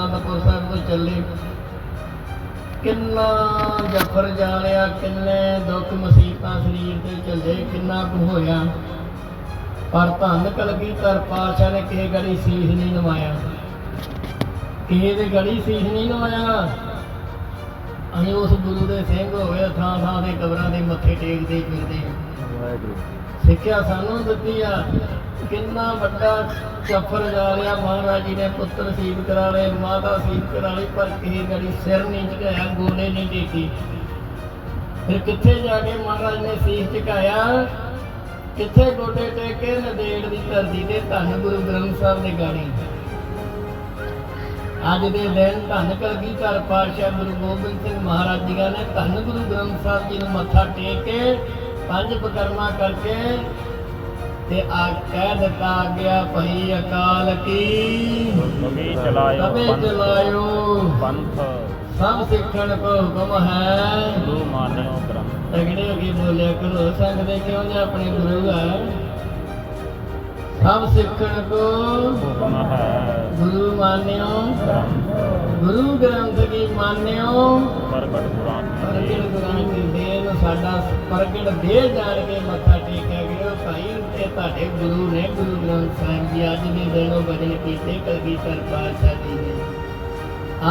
ਅਨੰਦਪੁਰ ਸਾਹਿਬ ਤੋਂ ਚੱਲੇ। ਕਿੰਨਾ ਜਫਰ ਜਾਲਿਆ, ਕਿੰਨੇ ਦੁੱਖ ਮੁਸੀਬਤਾਂ ਸਰੀਰ ਤੇ ਝੱਲੇ ਕਿੰਨਾ ਕੁ ਹੋਇਆ। ਪਰ ਧੰਨ ਕਲਗੀਧਰ ਪਾਤਸ਼ਾਹ ਨੇ ਕਿਸੇ ਗੜੀ ਸੀਸ ਨਹੀਂ ਨਵਾਇਆ। ਕਿਸੇ ਦੇ ਗੜੀ ਸੀਸ ਨਹੀਂ ਨਵਾਇਆ? ਅਸੀਂ ਉਸ ਗੁਰੂ ਦੇ ਸਿੰਘ ਹੋਏ ਥਾਂ ਥਾਂ ਦੇ ਕਬਰਾਂ ਦੇ ਮੱਥੇ ਟੇਕਦੇ ਫਿਰਦੇ ਸਿੱਖਿਆ ਸਾਨੂੰ ਦਿੱਤੀ ਆ। ਕਿੰਨਾ ਵੱਡਾ ਚਫਰ ਜਾ ਲਿਆ ਮਹਾਰਾਜ ਜੀ ਨੇ ਪੁੱਤਰ ਸੀਬ ਕਰਾ ਲਏ, ਮਾਤਾ ਸੀਬ ਕਰਾ ਲਈ, ਪਰ ਕਿਸੇ ਗੜੀ ਸਿਰ ਨਹੀਂ ਝੁਕਾਇਆ, ਗੋਡੇ ਨਹੀਂ ਟੇਕੀ। ਫਿਰ ਕਿੱਥੇ ਜਾ ਕੇ ਮਹਾਰਾਜ ਨੇ ਸੀਸ ਝੁਕਾਇਆ? ਕਿੱਥੇ ਗੋਡੇ ਟੇਕੇ? ਨਦੇੜ ਦੀ ਧਰਤੀ ਤੇ ਧੰਨ ਗੁਰੂ ਗ੍ਰੰਥ ਸਾਹਿਬ ਦੇ ਗਾੜੀ ਅੱਜ ਦੇ ਦਿਨ ਧੰਨ ਕਲਗੀਧਰ ਪਾਤਸ਼ਾਹ ਗੁਰੂ ਗੋਬਿੰਦ ਸਿੰਘ ਮਹਾਰਾਜ ਜੀ ਨੇ ਧੰਨ ਗੁਰੂ ਗ੍ਰੰਥ ਸਾਹਿਬ ਜੀ ਨੂੰ ਮੱਥਾ ਟੇਕ ਕੇ ਪੰਜ ਬਕਰਮਾ ਕਰਕੇ ਤੇ ਆ ਕਹਿ ਦਿੱਤਾ ਗਿਆ ਭਈ ਅਕਾਲ ਕੀ? ਨਵੀ ਚਲਾਇਓ ਪੰਥ। ਚਲਾਇਓ। ਪੰਥ। ਸਭ ਸਿੱਖਣ ਕੋ ਹੁਕਮ ਹੈ। ਗੁਰੂ ਮਾਨਿਓ ਗ੍ਰੰਥ। ਤਗੜੇ ਹੋ ਕੇ ਬੋਲਿਆ ਕਰੋ ਸੰਗ ਦੇ ਕਿਉਂ ਜੇ ਆਪਣੇ ਗੁਰੂ ਆ ਸਭ ਸਿੱਖਣ ਕੋ ਹੁਕਮ ਹੈ। ਗੁਰੂ ਮਾਨਿਓ। ਗੁਰੂ ਗ੍ਰੰਥ ਕੀ ਮਾਨਿਓ? ਪ੍ਰਗਟ ਪ੍ਰਗਟ ਗੁਰਾਂ ਦੀ ਦੇਹ ਸਾਡਾ ਪ੍ਰਗਟ ਦੇ ਜਾਣ ਕੇ ਮੱਥਾ ਟੇਕਿਆ ਗਿਆ ਭਾਈ ਤੇ ਤੁਹਾਡੇ ਗੁਰੂ ਨੇ ਗੁਰੂ ਗ੍ਰੰਥ ਸਾਹਿਬ ਜੀ ਅੱਜ ਦੇ ਦਿਨ ਉਹ ਕੀਤੇ ਕਲਗੀਧਰ ਪਾਤਸ਼ਾਹ ਜੀ ਨੇ।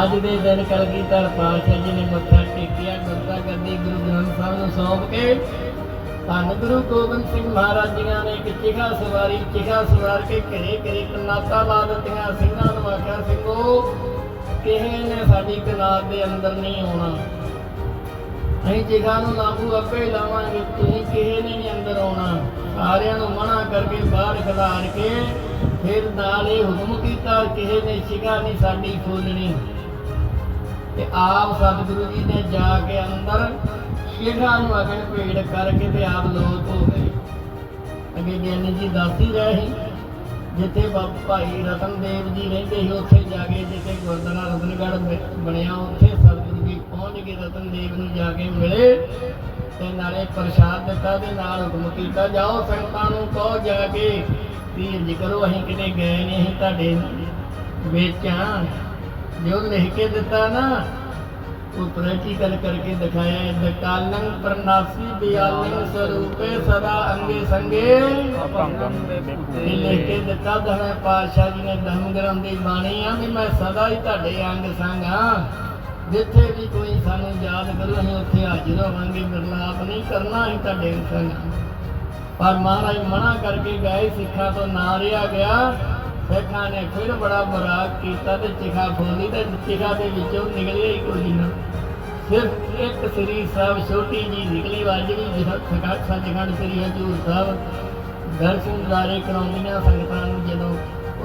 ਅੱਜ ਦੇ ਦਿਨ ਕਲਗੀਧਰ ਪਾਤਸ਼ਾਹ ਜੀ ਨੇ ਮੱਥਾ ਟੇਕਿਆ ਗੁਰਤਾ ਗੱਦੀ ਗੁਰੂ ਗ੍ਰੰਥ ਸਾਹਿਬ ਨੂੰ ਸੌਂਪ ਕੇ ਧੰਨ ਗੁਰੂ ਗੋਬਿੰਦ ਸਿੰਘ ਮਹਾਰਾਜ ਜੀਆਂ ਨੇ ਇੱਕ ਚਿਖਾ ਸਵਾਰੀ, ਚਿਖਾ ਸਵਾਰ ਕੇ ਘਰੇ ਘਰੇ ਕਨਾਤਾ ਲਾ ਦਿੱਤੀਆਂ, ਸਿੰਘਾਂ ਨੂੰ ਆਖਿਆ, ਸਿੰਘੋ, ਕਿਸੇ ਨੇ ਸਾਡੀ ਕਨਾਤ ਦੇ ਅੰਦਰ ਨਹੀਂ ਆਉਣਾ। ਅਸੀਂ ਚਿਖਾ ਨੂੰ ਲਾਂਬੂ ਆਪੇ ਲਾਵਾਂਗੇ, ਤੁਸੀਂ ਕਿਸੇ ਨੇ ਨਹੀਂ ਅੰਦਰ ਆਉਣਾ। ਸਾਰਿਆਂ ਨੂੰ ਮਨਾ ਕਰਕੇ ਬਾਹਰ ਖਿਲਾਰ ਕੇ ਫਿਰ ਨਾਲ ਇਹ ਹੁਕਮ ਕੀਤਾ, ਕਿਸੇ ਨੇ ਚਿਖਾ ਨਹੀਂ ਸਾਡੀ ਖੋਲਣੀ। ਤੇ ਆਪ ਸਤਿਗੁਰੂ ਜੀ ਨੇ ਜਾ ਕੇ ਅੰਦਰ ਸ਼ੇਖਾਂ ਨੂੰ ਅਗਨ ਭੇੜ ਕਰਕੇ ਤੇ ਆਪ ਲੋਕ ਹੋ ਗਏ। ਅੱਗੇ ਗਿਆਨੀ ਜੀ ਦੱਸ ਹੀ ਰਹੇ ਸੀ, ਜਿੱਥੇ ਭਾਈ ਰਤਨ ਦੇਵ ਜੀ ਰਹਿੰਦੇ ਸੀ, ਉੱਥੇ ਜਾ ਕੇ ਜਿੱਥੇ ਗੁਰਦੁਆਰਾ ਰਤਨਗੜ੍ਹ ਬ- ਬਣਿਆ ਉੱਥੇ ਸਤਿਗੁਰੂ ਜੀ ਪਹੁੰਚ ਕੇ ਰਤਨ ਦੇਵ ਨੂੰ ਜਾ ਕੇ ਮਿਲੇ ਤੇ ਨਾਲੇ ਪ੍ਰਸ਼ਾਦ ਦਿੱਤਾ ਤੇ ਨਾਲ ਹੁਕਮ ਕੀਤਾ, ਜਾਓ ਸੰਗਤਾਂ ਨੂੰ ਕਹੋ ਜਾ ਕੇ ਧੀਰਜ ਕਰੋ, ਅਸੀਂ ਕਿਤੇ ਗਏ ਨਹੀਂ ਅਸੀਂ ਤੁਹਾਡੇ ਵਿੱਚ ਆ ਜੋ ਲਿਖ ਕੇ ਦਿੱਤਾ ਨਾ ਉਹ ਪ੍ਰੈਕਟੀਕਲ ਕਰਕੇ ਦਿਖਾਇਆ ਹੈ ਦਕਾਲੰ ਪ੍ਰਨਾਸੀ ਬਿਆਲੰ ਸਰੂਪੇ ਸਦਾ ਅੰਗੇ ਸੰਗੇ। ਇਹ ਲਿਖ ਕੇ ਦਿੱਤਾ ਦਹਵੇਂ ਪਾਤਸ਼ਾਹ ਜੀ ਨੇ ਧਰਮ ਗ੍ਰੰਥ ਦੀ ਬਾਣੀ ਆ, ਵੀ ਮੈਂ ਸਦਾ ਹੀ ਤੁਹਾਡੇ ਅੰਗ ਸੰਗ ਆ ਜਿੱਥੇ ਵੀ ਕੋਈ ਸਾਨੂੰ ਯਾਦ ਕਰੂ, ਅਸੀਂ ਉੱਥੇ ਹਾਜ਼ਰ ਹੋਵਾਂਗੇ। ਮਿਲਾਪ ਨਹੀਂ, ਕਰਨਾ ਅਸੀਂ ਤੁਹਾਡੇ ਸੰਗ ਪਰ ਮਹਾਰਾਜ ਮਨਾ ਕਰਕੇ ਗਏ, ਸਿੱਖਾਂ ਤੋਂ ਨਾ ਰਿਹਾ ਗਿਆ। ਸਿੱਖਾਂ ਨੇ ਫਿਰ ਬੜਾ ਬਰਾਕ ਕੀਤਾ ਤੇ ਚਿਖਾ ਖੋਲੀ ਤੇ ਚਿਖਾ ਦੇ ਵਿੱਚੋਂ ਨਿਕਲਿਆ ਹੀ ਕੋਈ ਨਾ। ਸਿਰਫ ਇੱਕ ਸ੍ਰੀ ਸਾਹਿਬ, ਛੋਟੀ ਜੀ ਨਿਕਲੀ ਵਾਜ ਵੀ ਜਿਹੜਾ ਸੱਚਖੰਡ ਸ੍ਰੀ ਹਜੂਰ ਸਾਹਿਬ। ਦਰਸ਼ਨ ਦਾਰੇ ਕਰਾਉਂਦੀਆਂ ਸੰਗਤਾਂ ਨੂੰ ਜਦੋਂ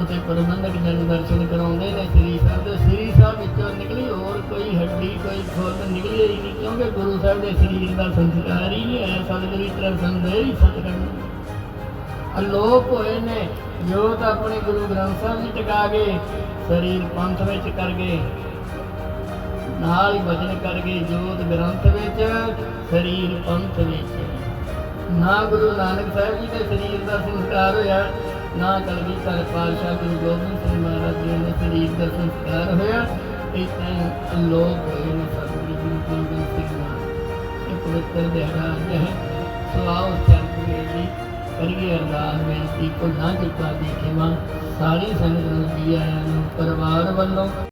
ਉੱਥੇ ਪ੍ਰਬੰਧਕ ਜਨ ਦਰਸ਼ਨ ਕਰਾਉਂਦੇ ਨੇ, ਸ੍ਰੀ ਸਾਹਿਬ ਦੇ ਸ੍ਰੀ ਹੋਰ ਹੱਡੀ ਕੋਈ ਖੋਲ ਨਿਕਲੀ ਹੀ ਨਹੀਂ, ਕਿਉਂਕਿ ਗੁਰੂ ਸਾਹਿਬ ਦੇ ਸਰੀਰ ਦਾ ਸੰਸਕਾਰ ਹੀ ਨਹੀਂ ਹੈ ਸਤਿਗੁਰੂ ਤਰ੍ਹਾਂ ਸੰਦੇਹ ਹੀ ਸਤਿਗੁਰੂ। ਅਲੋਪ ਹੋਏ ਨੇ ਜੋਤ ਆਪਣੇ ਗੁਰੂ ਗ੍ਰੰਥ ਸਾਹਿਬ ਜੀ ਟਿਕਾ ਗਏ ਸਰੀਰ ਪੰਥ ਵਿੱਚ ਕਰ ਗਏ, ਨਾਲ ਹੀ ਕਰ ਗਏ ਜੋਤ ਗ੍ਰੰਥ ਵਿੱਚ, ਸਰੀਰ ਪੰਥ ਵਿੱਚ। ਨਾ ਗੁਰੂ ਨਾਨਕ ਸਾਹਿਬ ਜੀ ਦੇ ਸਰੀਰ ਦਾ ਸੰਸਕਾਰ ਹੋਇਆ, ਨਾ ਕਲਗੀਧਰ ਪਾਤਸ਼ਾਹ ਗੁਰੂ ਗੋਬਿੰਦ ਸਿੰਘ ਮਹਾਰਾਜ ਜੀ ਦੇ ਸਰੀਰ ਦਾ ਸੰਸਕਾਰ ਹੋਇਆ ਇਸ ਤਰ੍ਹਾਂ ਅਲੋਪ ਹੋਏ ਜੀ ਗੋਬਿੰਦ ਸਿੰਘ ਦਾ ਇਹ ਪਵਿੱਤਰ ਦਿਹਾੜਾ ਅੱਜ ਹੈ ਸੋ ਆਓ ਚੱਲਦੇ ਜੀ ਕਰੀਏ ਅਰਦਾਸ ਬੇਨਤੀ ਕੋ ਨਾ ਚੁੱਕਾ ਦੇਖੇਵਾ ਸਾਰੀ ਸੰਗਤ ਨੂੰ ਜੀ ਆਇਆਂ ਨੂੰ ਪਰਿਵਾਰ ਵੱਲੋਂ